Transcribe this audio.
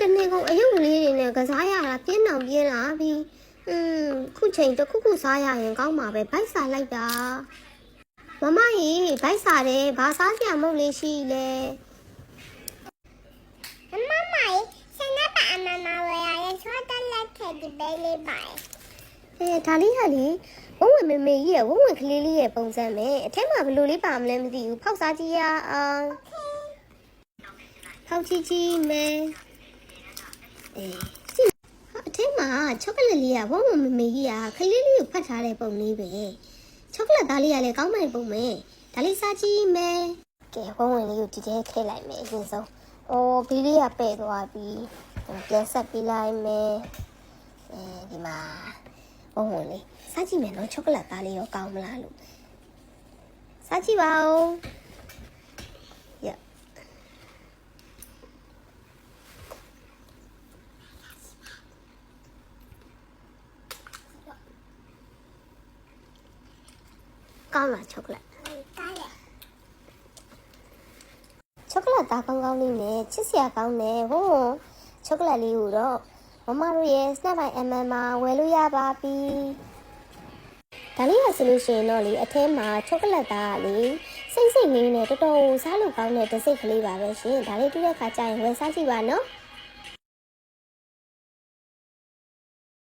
တနေ့ကုန်အယုတ်လေးတွေနဲ့ကစားရတာပြင်းတောင်ပြင်းလာပြီอืมခုချိန်တစ်ခုခုစားရရင်ကောင်းမှာပဲဘိုက်စားလိုက်တာမမကြီးဘိုက်စားတယ်ဘာစားစရာမဟုတ်လေးရှိလဲအမမလေးစနေပါအမမဝယ်ရဆွတ်တက်လက်ခဲ့ဒီပဲလေးပါအဲဒါလေးဟာလေဝုံဝင်မေမေကြီးရဲ့ဝုံဝင်ကလေးလေးရဲ့ပုံစံပဲအထက်မှာဘယ်လိုလေးပါမလဲမသိဘူးဖောက်စားကြည့်ရအောင်ဖောက်ကြည့်ကြည့်မယ် အေးကြည့်ဟာအထက်မှာချောကလက်လေးကဝုံဝင်မေမေကြီးကကလေးလေးကိုဖတ်ထားတဲ့ပုံလေးပဲချောကလက်သားလေးကလည်းကောင်းမှန်ပုံပဲဒါလေးစားကြည့်မယ်ကဲဝုံဝင်လေးကိုဒီထဲထည့်လိုက်မယ်အရင်ဆုံးအိုးဘီလေးကပဲ့သွားပြီပြန်ဆက်ပြီးလိုက်မယ်အဲဒီမှာ။ဟုတ်ဟုတ်လေ။စားကြည့်မယ်နော်ချောကလက်သားလေးရောကောင်းမလားလို့။စားကြည့်ပါဦး။ ကောင်းလားချောကလက်ကားလေချောကလက်သားကောင်းကောင်းလေးနဲ့ချစ်စရာကောင်းတယ်ဟိုးချောကလက်လေးကိုတော့မမတို့ရဲ့ Snap by MM မှာဝယ်လို့ရပါပြီဒါလေးကဆိုလို့ရှိရင်တော့လေအထဲမှာချောကလက်သားကလေစိတ်စိတ်လေးနဲ့တော်တော်စားလို့ကောင်းတဲ့တစ်စိတ်ကလေးပါပဲရှင်ဒါလေးတွေ့တဲ့ခါကျရင်ဝယ်စားကြည့်ပါနော်